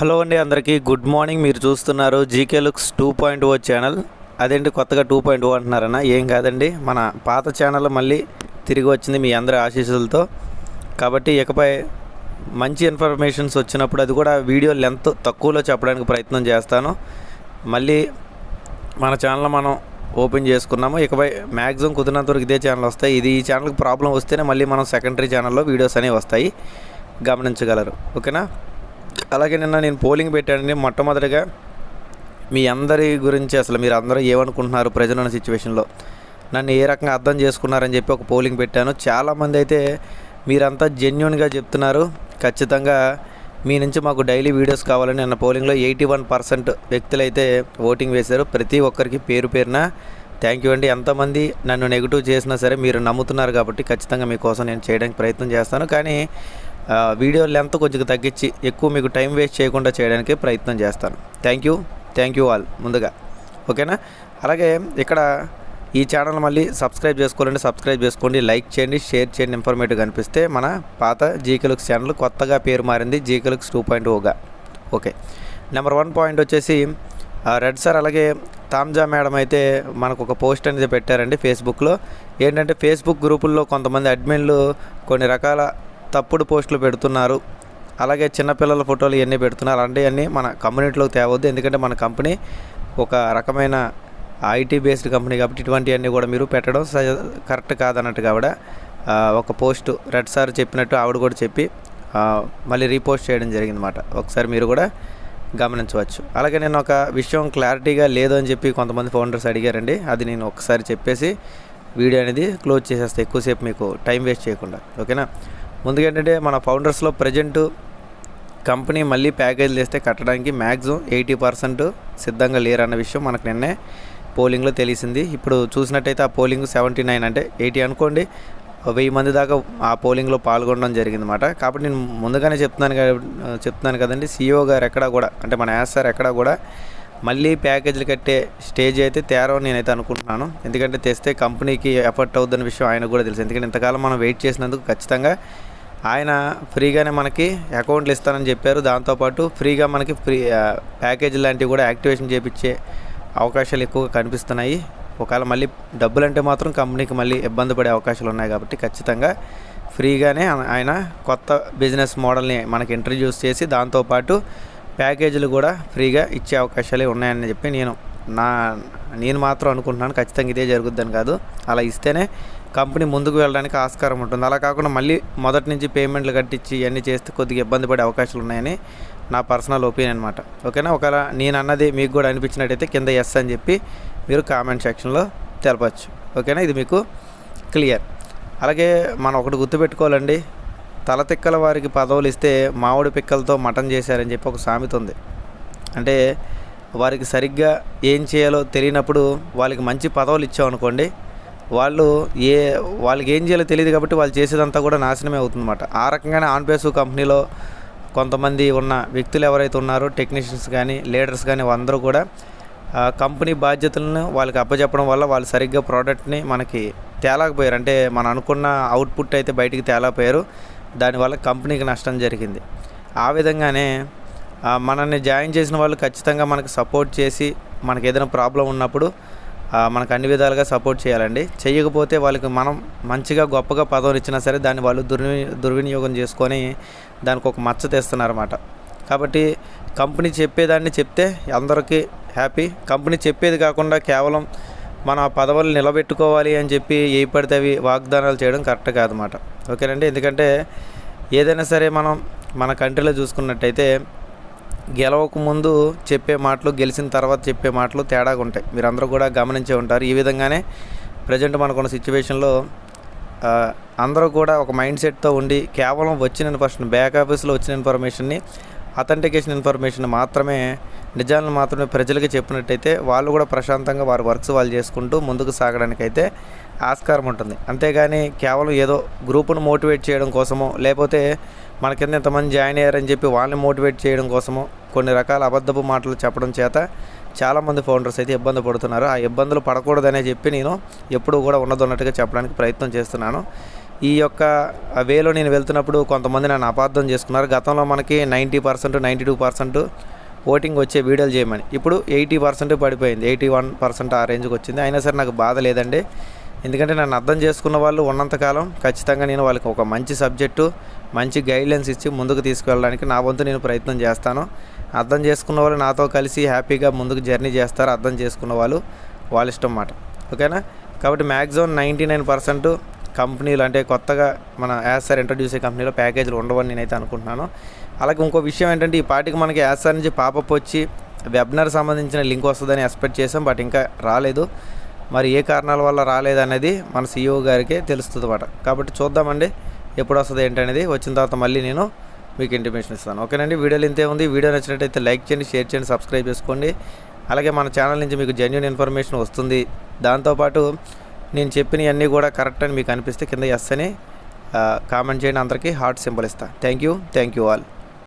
Hello అండి అందరికీ. Good morning. మీరు చూస్తున్నారు GK looks two point O channel. అదేంటి కొత్తగా టూ పాయింట్ ఓ అంటున్నారన్నా? ఏం కాదండి. మన పాత ఛానల్ మళ్ళీ తిరిగి వచ్చింది మీ అందరి ఆశీస్సులతో. కాబట్టి ఇకపై మంచి ఇన్ఫర్మేషన్స్ వచ్చినప్పుడు అది కూడా వీడియో లెంత్ తక్కువలో చెప్పడానికి ప్రయత్నం చేస్తాను. మళ్ళీ మన ఛానల్ మనం ఓపెన్ చేసుకున్నాము. ఇకపై మ్యాక్సిమం కుదిరినంత వరకు ఇదే ఛానల్ వస్తాయి. ఇది ఈ ఛానల్కి ప్రాబ్లం వస్తేనే మళ్ళీ మనం సెకండరీ ఛానల్లో వీడియోస్ అనేవి వస్తాయి. గమనించగలరు. ఓకేనా? అలాగే నిన్న నేను పోలింగ్ పెట్టానండి మొట్టమొదటిగా మీ అందరి గురించి అసలు మీరు అందరూ ఏమనుకుంటున్నారు ప్రజలు ఉన్న సిచ్యువేషన్లో. నన్ను ఏ రకంగా అర్థం చేసుకున్నారని చెప్పి ఒక పోలింగ్ పెట్టాను. చాలామంది అయితే మీరంతా జెన్యున్గా చెప్తున్నారు. ఖచ్చితంగా మీ నుంచి మాకు డైలీ వీడియోస్ కావాలని నిన్న పోలింగ్లో ఎయిటీ వన్ పర్సెంట్ వ్యక్తులు అయితే ఓటింగ్ వేశారు. ప్రతి ఒక్కరికి పేరు పేరున థ్యాంక్ యూ అండి. ఎంతమంది నన్ను నెగిటివ్ చేసినా సరే మీరు నమ్ముతున్నారు కాబట్టి ఖచ్చితంగా మీకోసం నేను చేయడానికి ప్రయత్నం చేస్తాను. కానీ వీడియో లెంత్ కొంచెం తగ్గించి ఎక్కువ మీకు టైం వేస్ట్ చేయకుండా చేయడానికి ప్రయత్నం చేస్తాను. Thank you thank you all ముందుగా ఓకేనా? అలాగే ఇక్కడ ఈ ఛానల్ మళ్ళీ సబ్స్క్రైబ్ చేసుకోవాలంటే సబ్స్క్రైబ్ చేసుకోండి లైక్ చేయండి షేర్ చేయండి. ఇన్ఫర్మేటివ్ కనిపిస్తే మన పాత జీకెలుక్స్ ఛానల్ కొత్తగా పేరు మారింది జీకెలుక్స్ టూ పాయింట్ ఓగా ఓకే నెంబర్ వన్ పాయింట్ వచ్చేసి రెడ్ సార్ అలాగే తామ్జా మేడం అయితే మనకు ఒక పోస్ట్ అనేది పెట్టారండి ఫేస్బుక్లో ఏంటంటే ఫేస్బుక్ గ్రూపుల్లో కొంతమంది అడ్మిన్లు కొన్ని రకాల తప్పుడు పోస్టులు పెడుతున్నారు. అలాగే చిన్నపిల్లల ఫోటోలు ఇవన్నీ పెడుతున్నారు. అలాంటివన్నీ మన కమ్యూనిటీలోకి తేవద్దు. ఎందుకంటే మన కంపెనీ ఒక రకమైన ఐటీ బేస్డ్ కంపెనీ కాబట్టి ఇటువంటివన్నీ కూడా మీరు పెట్టడం స- కరెక్ట్ కాదన్నట్టుగా ఆవిడ ఒక పోస్ట్ రెడ్ సార్ చెప్పినట్టు ఆవిడ కూడా చెప్పి మళ్ళీ రీపోస్ట్ చేయడం జరిగిందన్నమాట. ఒకసారి మీరు కూడా గమనించవచ్చు. అలాగే నేను ఒక విషయం క్లారిటీగా లేదు అని చెప్పి కొంతమంది ఫౌండర్స్ అడిగారండి. అది నేను ఒకసారి చెప్పేసి వీడియో అనేది క్లోజ్ చేసేస్తాను ఎక్కువసేపు మీకు టైం వేస్ట్ చేయకుండా. ఓకేనా? ముందుగా ఏంటంటే మన ఫౌండర్స్లో ప్రజెంట్ కంపెనీ మళ్ళీ ప్యాకేజ్ చేస్తే కట్టడానికి మ్యాక్సిమం ఎయిటీ పర్సెంట్ సిద్ధంగా లేరన్న విషయం మనకు నిన్నే పోలింగ్లో తెలిసింది. ఇప్పుడు చూసినట్టయితే ఆ పోలింగ్ సెవెంటీ నైన్ అంటే ఎయిటీ అనుకోండి వెయ్యి మంది దాకా ఆ పోలింగ్లో పాల్గొనడం జరిగిందన్నమాట. కాబట్టి నేను ముందుగానే చెప్తున్నాను చెప్తున్నాను కదండి సీఈఓ గారు ఎక్కడా కూడా అంటే మన యాస్ సార్ ఎక్కడా కూడా మళ్ళీ ప్యాకేజీలు కట్టే స్టేజ్ అయితే తేరవని నేనైతే అనుకుంటున్నాను. ఎందుకంటే తెస్తే కంపెనీకి ఎఫర్ట్ అవుతున్న విషయం ఆయనకు కూడా తెలుసు. ఎందుకంటే ఇంతకాలం మనం వెయిట్ చేసినందుకు ఖచ్చితంగా ఆయన ఫ్రీగానే మనకి అకౌంట్లు ఇస్తానని చెప్పారు. దాంతోపాటు ఫ్రీగా మనకి ఫ్రీ ప్యాకేజ్ ప్యాకేజీ లాంటివి కూడా యాక్టివేషన్ చేపించే అవకాశాలు ఎక్కువగా కనిపిస్తున్నాయి. ఒకవేళ మళ్ళీ డబ్బులు అంటే మాత్రం కంపెనీకి మళ్ళీ ఇబ్బంది పడే అవకాశాలు ఉన్నాయి కాబట్టి ఖచ్చితంగా ఫ్రీగానే ఆయన- ఆయన కొత్త బిజినెస్ మోడల్ని మనకి ఇంట్రడ్యూస్ చేసి దాంతోపాటు ప్యాకేజీలు కూడా ఫ్రీగా ఇచ్చే అవకాశాలే ఉన్నాయని చెప్పి నేను నా నేను మాత్రం అనుకుంటున్నాను. ఖచ్చితంగా ఇదే జరుగుద్దని కాదు. అలా ఇస్తేనే కంపెనీ ముందుకు వెళ్ళడానికి ఆస్కారం ఉంటుంది. అలా కాకుండా మళ్ళీ మొదటి నుంచి పేమెంట్లు కట్టించి ఇవన్నీ చేస్తే కొద్దిగా ఇబ్బంది పడే అవకాశాలు ఉన్నాయని నా పర్సనల్ ఒపీనియన్ అనమాట ఓకేనా? ఒకవేళ నేను అన్నది మీకు కూడా అనిపించినట్టయితే కింద ఎస్ అని చెప్పి మీరు కామెంట్ సెక్షన్లో తెలపచ్చు. ఓకేనా? ఇది మీకు క్లియర్. అలాగే మనం ఒకటి గుర్తుపెట్టుకోవాలండి. తల తిక్కల వారికి పదవులు ఇస్తే మామిడి పిక్కలతో మటన్ చేశారని చెప్పి ఒక సామెత ఉంది. అంటే వారికి సరిగ్గా ఏం చేయాలో తెలియనప్పుడు వాళ్ళకి మంచి పదవులు ఇచ్చామనుకోండి వాళ్ళు ఏ వాళ్ళకి ఏం చేయాలో తెలియదు కాబట్టి వాళ్ళు చేసేదంతా కూడా నాశనమే అవుతుందన్నమాట. ఆ రకంగానే ఆన్పేసు కంపెనీలో కొంతమంది ఉన్న వ్యక్తులు ఎవరైతే ఉన్నారో టెక్నీషియన్స్ కానీ లీడర్స్ కానీ అందరూ కూడా ఆ, కంపెనీ బాధ్యతలను వాళ్ళకి అప్పచెప్పడం వల్ల వాళ్ళు సరిగ్గా ప్రోడక్ట్ని మనకి తేలాకపోయారు. అంటే మనం అనుకున్న అవుట్పుట్ అయితే బయటికి తేలాపోయారు దానివల్ల కంపెనీకి నష్టం జరిగింది. ఆ విధంగానే మనల్ని జాయిన్ చేసిన వాళ్ళు ఖచ్చితంగా మనకు సపోర్ట్ చేసి మనకి ఏదైనా ప్రాబ్లం ఉన్నప్పుడు మనకు అన్ని విధాలుగా సపోర్ట్ చేయాలండి. చేయకపోతే వాళ్ళకి మనం మంచిగా గొప్పగా పదవులు ఇచ్చినా సరే దాన్ని వాళ్ళు దుర్వి దుర్వినియోగం చేసుకొని దానికి ఒక మచ్చ తెస్తున్నారన్నమాట. కాబట్టి కంపెనీ చెప్పేదాన్ని చెప్తే అందరికీ హ్యాపీ. కంపెనీ చెప్పేది కాకుండా కేవలం మన పదవులు నిలబెట్టుకోవాలి అని చెప్పి ఏ పడితే అవి వాగ్దానాలు చేయడం కరెక్ట్ కాదన్నమాట. ఓకేనండి? ఎందుకంటే ఏదైనా సరే మనం మన కంట్రీలో చూసుకున్నట్టయితే గెలవక ముందు చెప్పే మాటలు గెలిచిన తర్వాత చెప్పే మాటలు తేడాగా ఉంటాయి. మీరు అందరూ కూడా గమనించే ఉంటారు. ఈ విధంగానే ప్రజెంట్ మనకున్న సిచ్యువేషన్లో అందరూ కూడా ఒక మైండ్ సెట్తో ఉండి కేవలం వచ్చిన ఇన్ఫర్మేషన్ బ్యాక్ ఆఫీస్లో వచ్చిన ఇన్ఫర్మేషన్ని అథెంటికేషన్ ఇన్ఫర్మేషన్ మాత్రమే నిజాలను మాత్రమే ప్రజలకి చెప్పినట్టయితే వాళ్ళు కూడా ప్రశాంతంగా వారి వర్క్స్ వాళ్ళు చేసుకుంటూ ముందుకు సాగడానికైతే ఆస్కారం ఉంటుంది. అంతేగాని కేవలం ఏదో గ్రూపును మోటివేట్ చేయడం కోసమో లేకపోతే మన కింద ఎంతమంది జాయిన్ అయ్యారని చెప్పి వాళ్ళని మోటివేట్ చేయడం కోసమో కొన్ని రకాల అబద్ధపు మాటలు చెప్పడం చేత చాలామంది ఫౌండర్స్ అయితే ఇబ్బంది పడుతున్నారు. ఆ ఇబ్బందులు పడకూడదనే చెప్పి నేను ఎప్పుడూ కూడా ఉన్నదన్నట్టుగా చెప్పడానికి ప్రయత్నం చేస్తున్నాను. ఈ యొక్క వేలో నేను వెళ్తున్నప్పుడు కొంతమంది నన్ను అపార్థం చేసుకున్నారు. గతంలో మనకి ninety percent ninety two percent voting వచ్చే వీడియోలు చేయమని. ఇప్పుడు ఎయిటీ పర్సెంట్ పడిపోయింది. ఎయిటీ వన్ పర్సెంట్ ఆ రేంజ్కి వచ్చింది. అయినా సరే నాకు బాధ లేదండి. ఎందుకంటే నన్ను అర్థం చేసుకున్న వాళ్ళు ఉన్నంతకాలం ఖచ్చితంగా నేను వాళ్ళకి ఒక మంచి సబ్జెక్టు మంచి గైడ్లైన్స్ ఇచ్చి ముందుకు తీసుకెళ్ళడానికి నా వంతు నేను ప్రయత్నం చేస్తాను. అర్థం చేసుకున్న వాళ్ళు నాతో కలిసి హ్యాపీగా ముందుకు జర్నీ చేస్తారు. అర్థం చేసుకున్న వాళ్ళు వాళ్ళ ఇష్టం మాట. ఓకేనా? కాబట్టి మ్యాక్సిమం నైంటీ నైన్ పర్సెంట్ కంపెనీలు అంటే కొత్తగా మన యాసర్ ఇంట్రడ్యూస్ అయ్యే కంపెనీలో ప్యాకేజీలు ఉండవని నేనైతే అనుకుంటున్నాను. అలాగే ఇంకో విషయం ఏంటంటే ఈ పాటికి మనకి యాసర్ నుంచి పాపప్ వచ్చి వెబినార్ సంబంధించిన లింక్ వస్తుందని ఎక్స్పెక్ట్ చేసాం బట్ ఇంకా రాలేదు. మరి ఏ కారణాల వల్ల రాలేదనేది మన సీఈఓ గారికే తెలుస్తుంది అన్నమాట కాబట్టి చూద్దామండి ఎప్పుడు వస్తుంది ఏంటనేది. వచ్చిన తర్వాత మళ్ళీ నేను మీకు ఇంటిమేషన్ ఇస్తాను. ఓకేనండి వీడియోలు ఇంతే ఉంది. వీడియో నచ్చినట్టయితే లైక్ చేయండి షేర్ చేయండి సబ్స్క్రైబ్ చేసుకోండి. అలాగే మన ఛానల్ నుంచి మీకు జెన్యున్ ఇన్ఫర్మేషన్ వస్తుంది. దాంతోపాటు నేను చెప్పినవన్నీ కూడా కరెక్ట్ అని మీకు అనిపిస్తే కింద ఎస్ అని కామెంట్ చేయండి. అందరికీ హార్ట్ సింబల్ ఇస్తాను thank you thank you all